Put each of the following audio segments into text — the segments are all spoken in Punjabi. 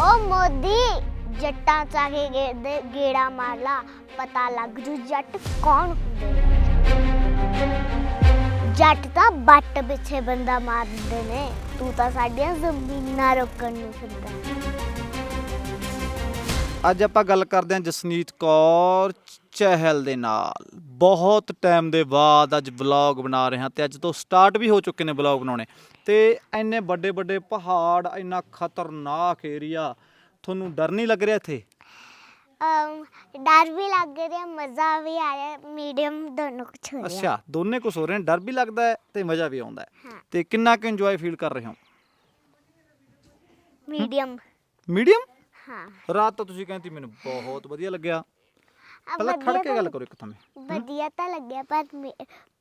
ਓ ਮੋਦੀ, ਜੱਟਾਂ ਚਾਹੇ ਗੇੜੇ, ਗੇੜਾ ਮਾਰ ਪਤਾ ਲੱਗ ਜੂ ਜੱਟ ਕੌਣ ਹੁੰਦੇ ਨੇ। ਜੱਟ ਤਾਂ ਬੱਟ ਪਿੱਛੇ ਬੰਦਾ ਮਾਰ ਨੇ, ਤੂੰ ਤਾਂ ਸਾਡੀਆਂ ਜ਼ਮੀਨਾਂ ਰੋਕਣ ਨੂੰ ਫਿਰਦਾ। ਅੱਜ ਆਪਾਂ ਗੱਲ ਕਰਦੇ ਹਾਂ ਜਸਨੀਤ ਕੌਰ ਚਹਿਲ ਦੇ ਨਾਲ। ਬਹੁਤ ਟਾਈਮ ਦੇ ਬਾਅਦ ਅੱਜ ਵਲੌਗ ਬਣਾ ਰਹੇ ਹਾਂ ਤੇ ਅੱਜ ਤੋਂ ਸਟਾਰਟ ਵੀ ਹੋ ਚੁੱਕੇ ਨੇ ਵਲੌਗ ਬਣਾਉਣੇ। ਤੇ ਇੰਨੇ ਵੱਡੇ ਵੱਡੇ ਪਹਾੜ ਇੰਨਾ ਖਤਰਨਾਕ ਏਰੀਆ ਤੁਹਾਨੂੰ ਡਰ ਨਹੀਂ ਲੱਗ ਰਿਹਾ ਇੱਥੇ? ਅਮ, ਡਰ ਵੀ ਲੱਗ ਰਿਹਾ ਮਜ਼ਾ ਵੀ ਆ ਰਿਹਾ ਮੀਡੀਅਮ ਦੋਨੋਂ ਕੁਛ ਹੋ ਰਿਹਾ ਅੱਛਾ ਦੋਨੇ ਕੁਝ ਹੋ ਰਹੇ ਨੇ ਡਰ ਵੀ ਲੱਗਦਾ ਹੈ ਤੇ ਮਜ਼ਾ ਵੀ ਆਉਂਦਾ ਹੈ। ਹਾਂ। ਤੇ ਕਿੰਨਾ ਕੁ ਇੰਜੋਏ ਫੀਲ ਕਰ ਰਹੇ ਹੋ? ਮੀਡੀਅਮ ਮੀਡੀਅਮ ਹਾਂ। ਰਾਤ ਤਾਂ ਤੁਸੀਂ ਕਹਿੰਦੀ ਮੈਨੂੰ ਬਹੁਤ ਵਧੀਆ ਲੱਗਿਆ। ਪਹਿਲਾਂ ਖੜ ਕੇ ਗੱਲ ਕਰੋ ਇੱਕ ਥਾਂ ਵਧੀਆ ਤਾਂ ਲੱਗਿਆ ਪਰ ਮੇ-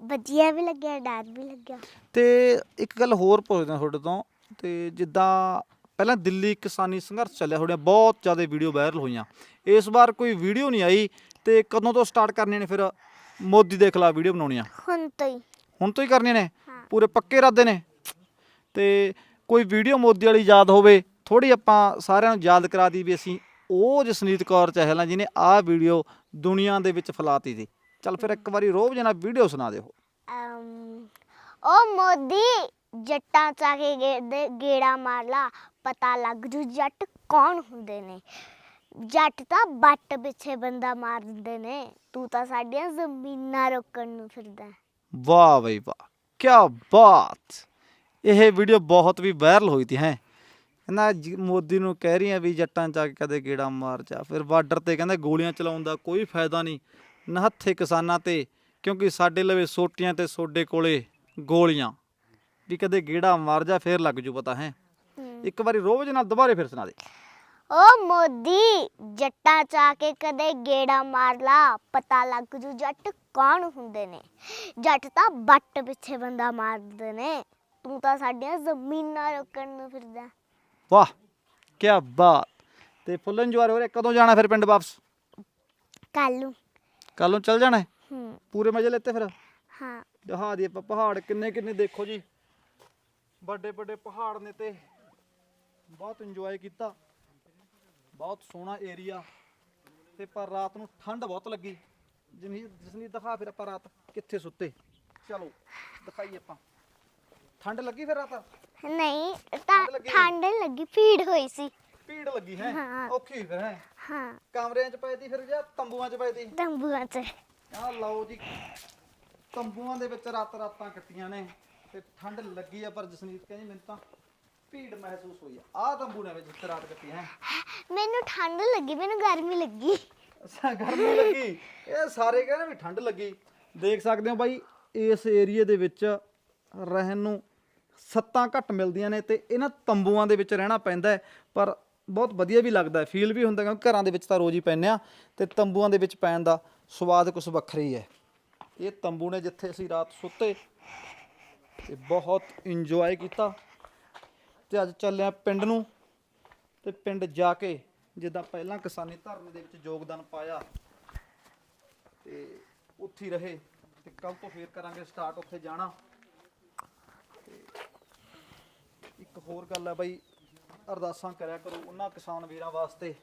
ਵਧੀਆ ਵੀ ਲੱਗਿਆ ਡਰ ਵੀ ਲੱਗਿਆ। ਤੇ ਇੱਕ ਗੱਲ ਹੋਰ ਪੁੱਛਦਾ ਤੁਹਾਡੇ ਤੋਂ ਤੇ ਜਿੱਦਾਂ ਪਹਿਲਾਂ ਦਿੱਲੀ ਕਿਸਾਨੀ ਸੰਘਰਸ਼ ਚੱਲਿਆ ਤੁਹਾਡੀਆਂ ਬਹੁਤ ਜ਼ਿਆਦਾ ਵੀਡੀਓ ਵਾਇਰਲ ਹੋਈਆਂ। ਇਸ ਵਾਰ ਕੋਈ ਵੀਡੀਓ ਨਹੀਂ ਆਈ ਤੇ ਕਦੋਂ ਤੋਂ ਸਟਾਰਟ ਕਰਨੀਆਂ ਨੇ ਫਿਰ ਮੋਦੀ ਦੇ ਖਿਲਾਫ ਵੀਡੀਓ ਬਣਾਉਣੀਆਂ? ਹੁਣ ਤੋਂ ਹੀ। ਹੁਣ ਤੋਂ ਹੀ ਕਰਨੀਆਂ ਨੇ? ਹਾਂ। ਪੂਰੇ ਪੱਕੇ ਇਰਾਦੇ ਨੇ? ਤੇ ਕੋਈ ਵੀਡੀਓ ਮੋਦੀ ਵਾਲੀ ਯਾਦ ਹੋਵੇ ਥੋੜੀ ਆਪਾਂ ਸਾਰਿਆਂ ਨੂੰ ਯਾਦ ਕਰਾ ਦੀ ਵੀ ਅਸੀਂ ਉਹ ਜਸਨੀਤ ਕੌਰ ਚਹਿਲਾ ਜਿਹਨੇ ਆਹ ਵੀਡੀਓ ਦੁਨੀਆ ਦੇ ਵਿੱਚ ਫੈਲਾਤੀ ਸੀ। ਚੱਲ ਫਿਰ ਇੱਕ ਵਾਰੀ ਰੋਬ ਜਨਾ ਵੀਡੀਓ ਸੁਣਾ ਦਿਓ। ਅਮ, ਓ ਮੋਦੀ ਜੱਟਾਂ ਚਾਹੇ ਗੇੜੇ ਗੇੜਾ ਮਾਰ ਲਾ ਪਤਾ ਲੱਗ ਜੂ ਜੱਟ ਕੌਣ ਹੁੰਦੇ ਨੇ। ਜੱਟ ਤਾਂ ਬੱਟ ਪਿੱਛੇ ਬੰਦਾ ਮਾਰ ਦਿੰਦੇ ਨੇ। ਤੂੰ ਤਾਂ ਸਾਡੀਆਂ ਜ਼ਮੀਨਾਂ ਰੋਕਣ ਨੂੰ ਫਿਰਦਾ ਹੈ। ਵਾਹ ਬਈ ਵਾਹ ਕੀ ਬਾਤ! ਇਹ ਵੀਡੀਓ ਬਹੁਤ ਵੀ ਵਾਇਰਲ ਹੋਈ ਤੀ ਹੈ। ਕਹਿੰਦਾ ਜੀ ਮੋਦੀ ਨੂੰ ਕਹਿ ਰਹੀਆਂ ਵੀ ਜੱਟਾਂ ਚ ਆ ਕੇ ਕਦੇ ਗੇੜਾ ਮਾਰ ਜਾ। ਫਿਰ ਬਾਰਡਰ ਤੇ ਕਹਿੰਦਾ ਗੋਲੀਆਂ ਚਲਾਉਣ ਦਾ ਕੋਈ ਫਾਇਦਾ ਨਹੀਂ। ਨਹੱਥੇ ਕਿਸਾਨਾਂ ਤੇ ਕਿਉਂਕਿ ਸਾਡੇ ਲਵੇ ਸੋਟੀਆਂ ਤੇ ਸੋਡੇ ਕੋਲੇ ਗੋਲੀਆਂ। ਵੀ ਕਦੇ ਗੇੜਾ ਮਾਰ ਜਾ ਫਿਰ ਲੱਗ ਜੂ ਪਤਾ ਹੈ। ਇੱਕ ਵਾਰੀ ਰੋਜ਼ ਨਾਲ ਦੁਬਾਰੇ ਫਿਰ ਸੁਣਾ ਦੇ। ਓ ਮੋਦੀ ਜੱਟਾਂ ਚਾ ਕੇ ਕਦੇ ਗੇੜਾ ਮਾਰ ਲਾ ਪਤਾ ਲੱਗ ਜੂ ਜੱਟ ਕੌਣ ਹੁੰਦੇ ਨੇ। ਜੱਟ ਤਾਂ ਬੱਟ ਪਿੱਛੇ ਬੰਦਾ ਮਾਰਦੇ ਨੇ। ਤੂੰ ਤਾਂ ਸਾਡੀਆਂ ਜ਼ਮੀਨਾਂ ਰੋਕਣ ਨੂੰ ਫਿਰਦਾ। ਵਾਹ ਕੀ ਬਾਤ। ਤੇ ਫੁੱਲ ਇੰਜੋਏ ਹੋ ਰਿਹਾ ਕਦੋਂ ਜਾਣਾ ਫਿਰ ਪਿੰਡ ਵਾਪਸ? ਕੱਲ ਨੂੰ। ਕੱਲ ਨੂੰ ਚੱਲ ਜਾਣਾ ਹੈ? ਹੂੰ। ਪੂਰੇ ਮਜ਼ੇ ਲੈਤੇ ਫਿਰ? ਹਾਂ। ਦਿਖਾ ਦੀ ਆਪਾਂ ਪਹਾੜ ਕਿੰਨੇ ਕਿੰਨੇ ਦੇਖੋ ਜੀ। ਵੱਡੇ ਵੱਡੇ ਪਹਾੜ ਨੇ ਤੇ ਬਹੁਤ ਇੰਜੋਏ ਕੀਤਾ। ਬਹੁਤ ਸੋਹਣਾ ਏਰੀਆ ਤੇ ਪਰ ਰਾਤ ਨੂੰ ਠੰਡ ਬਹੁਤ ਲੱਗੀ। ਜਿਨੀ ਜਿਸਨੀ ਦਿਖਾ ਫਿਰ ਆਪਾਂ ਰਾਤ ਕਿੱਥੇ ਸੁੱਤੇ। ਚਲੋ ਦਿਖਾਈ ਆਪਾਂ। ਠੰਡ ਲੱਗੀ ਫਿਰ ਰਾਤ? ਨਹੀਂ ਤਾਂ ਠੰਡ ਲੱਗੀ? ਠੰਡ ਲੱਗੀ ਭੀੜ ਹੋਈ ਸੀ। ਭੀੜ ਲੱਗੀ ਹੈ? ਹਾਂ। ਔਖੀ ਫਿਰ ਹੈ? ਹਾਂ। ਕਮਰਿਆਂ 'ਚ ਪਏ ਤੀ ਫਿਰ ਜਾਂ ਤੰਬੂਆਂ 'ਚ ਪਏ ਤੀ? ਤੰਬੂਆਂ 'ਚ। ਆਹ ਲਓ ਜੀ ਤੰਬੂਆਂ ਦੇ ਵਿੱਚ ਰਾਤ ਰਾਤਾਂ ਕੱਟੀਆਂ ਨੇ ਤੇ ਠੰਡ ਲੱਗੀ ਆ ਪਰ ਜਸਨੀਤ ਕਹਿੰਦੀ ਮੈਨੂੰ ਤਾਂ ਭੀੜ ਮਹਿਸੂਸ ਹੋਈ ਆ। ਆਹ ਤੰਬੂ ਨੇ ਵਿੱਚ ਰਾਤ ਕੱਟੀ ਹੈ? ਮੈਨੂੰ ਠੰਡ ਲੱਗੀ ਮੈਨੂੰ ਗਰਮੀ ਲੱਗੀ। ਅੱਛਾ ਗਰਮੀ ਲੱਗੀ? ਇਹ ਸਾਰੇ ਕਹਿੰਦੇ ਵੀ ਠੰਡ ਲੱਗੀ। ਦੇਖ ਸਕਦੇ ਹੋ ਬਾਈ ਇਸ ਏਰੀਏ ਦੇ ਵਿੱਚ ਰਹਿਣ ਨੂੰ ਸੱਤਾਂ ਘੱਟ ਮਿਲਦੀਆਂ ਨੇ ਤੇ ਇਹਨਾਂ ਤੰਬੂਆਂ ਦੇ ਵਿੱਚ ਰਹਿਣਾ ਪੈਂਦਾ ਹੈ, ਪਰ ਬਹੁਤ ਵਧੀਆ ਵੀ ਲੱਗਦਾ ਹੈ ਫੀਲ ਵੀ ਹੁੰਦਾ ਕਿਉਂਕਿ ਘਰਾਂ ਦੇ ਵਿੱਚ ਤਾਂ ਰੋਜ਼ ਹੀ ਪੈਂਦੇ ਆ ਤੇ ਤੰਬੂਆਂ ਦੇ ਵਿੱਚ ਪੈਣ ਦਾ ਸਵਾਦ ਕੁਝ ਵੱਖਰਾ ਹੀ ਹੈ। ਇਹ ਤੰਬੂ ਨੇ ਜਿੱਥੇ ਅਸੀਂ ਰਾਤ ਸੁੱਤੇ, ਤੇ ਬਹੁਤ ਇੰਜੋਏ ਕੀਤਾ ਤੇ ਅੱਜ ਚੱਲਿਆ ਪਿੰਡ ਨੂੰ ਤੇ ਪਿੰਡ ਜਾ ਕੇ ਜਿੱਦਾਂ ਪਹਿਲਾਂ ਕਿਸਾਨੀ ਧਰਨੇ ਦੇ ਵਿੱਚ ਯੋਗਦਾਨ ਪਾਇਆ ਤੇ ਉੱਥੇ ਰਹੇ ਤੇ ਕੱਲ ਤੋਂ ਫੇਰ ਕਰਾਂਗੇ ਸਟਾਰਟ ਉੱਥੇ ਜਾਣਾ ਤੇ ਇੱਕ ਹੋਰ ਗੱਲ ਹੈ ਬਾਈ, ਅਰਦਾਸਾਂ ਕਰਿਆ ਕਰੋ ਉਹਨਾਂ ਕਿਸਾਨ ਵੀਰਾਂ ਵਾਸਤੇ,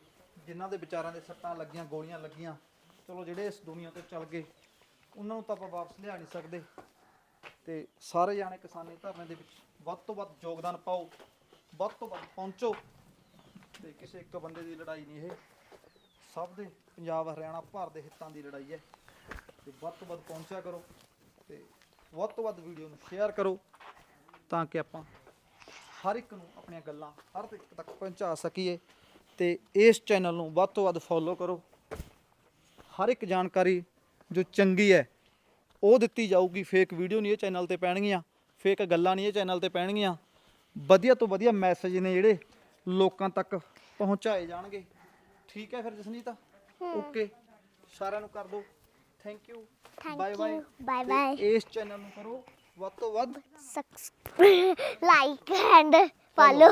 ਜਿਨ੍ਹਾਂ ਦੇ ਵਿਚਾਰਾਂ ਦੇ ਸੱਟਾਂ ਲੱਗੀਆਂ, ਗੋਲੀਆਂ ਲੱਗੀਆਂ। ਚਲੋ ਜਿਹੜੇ ਇਸ ਦੁਨੀਆ ਤੋਂ ਚੱਲ ਗਏ, ਉਹਨਾਂ ਨੂੰ ਤਾਂ ਆਪਾਂ ਵਾਪਸ ਲਿਆ ਨਹੀਂ ਸਕਦੇ। ਤੇ ਸਾਰੇ ਜਾਣੇ ਕਿਸਾਨੀ ਧਰਨੇ ਦੇ ਵਿੱਚ ਵੱਧ ਤੋਂ ਵੱਧ ਯੋਗਦਾਨ ਪਾਓ, ਵੱਧ ਤੋਂ ਵੱਧ ਪਹੁੰਚੋ। ਤੇ ਕਿਸੇ ਇੱਕ ਬੰਦੇ ਦੀ ਲੜਾਈ ਨਹੀਂ ਇਹ। ਸਭ ਦੇ ਪੰਜਾਬ, ਹਰਿਆਣਾ, ਭਾਰਤ ਦੇ ਹਿੱਤਾਂ ਦੀ ਲੜਾਈ ਹੈ। ਤੇ ਵੱਧ ਤੋਂ ਵੱਧ ਪਹੁੰਚਿਆ ਕਰੋ ਤੇ ਵੱਧ ਤੋਂ ਵੱਧ ਵੀਡੀਓ ਨੂੰ ਸ਼ੇਅਰ ਕਰੋ, ਤਾਂ ਕਿ ਆਪਾਂ ਹਰ ਇੱਕ ਨੂੰ ਆਪਣੀਆਂ ਗੱਲਾਂ ਹਰ ਇੱਕ ਤੱਕ ਪਹੁੰਚਾ ਸਕੀਏ ਤੇ ਇਸ ਚੈਨਲ ਨੂੰ ਵੱਧ ਤੋਂ ਵੱਧ ਫੋਲੋ ਕਰੋ। ਹਰ ਇੱਕ ਜਾਣਕਾਰੀ ਜੋ ਚੰਗੀ ਹੈ ਉਹ ਦਿੱਤੀ ਜਾਊਗੀ। ਫੇਕ ਵੀਡੀਓ ਨਹੀਂ ਇਹ ਚੈਨਲ ਤੇ ਪੈਣਗੀਆਂ ਫੇਕ ਗੱਲਾਂ ਨਹੀਂ ਇਹ ਚੈਨਲ ਤੇ ਪੈਣਗੀਆਂ। ਵਧੀਆ ਤੋਂ ਵਧੀਆ ਮੈਸੇਜ ਨੇ ਜਿਹੜੇ ਲੋਕਾਂ ਤੱਕ ਪਹੁੰਚਾਏ ਜਾਣਗੇ। ਠੀਕ ਹੈ ਫਿਰ ਜਸਨੀਤ? ਓਕੇ ਸਾਰਿਆਂ ਨੂੰ ਕਰ ਦਿਓ। Thank you Thank bye bye bye. ਇਸ ਚੈਨਲ ਨੂੰ ਕਰੋ। ਵੱਧ ਤੋਂ ਵੱਧ like and follow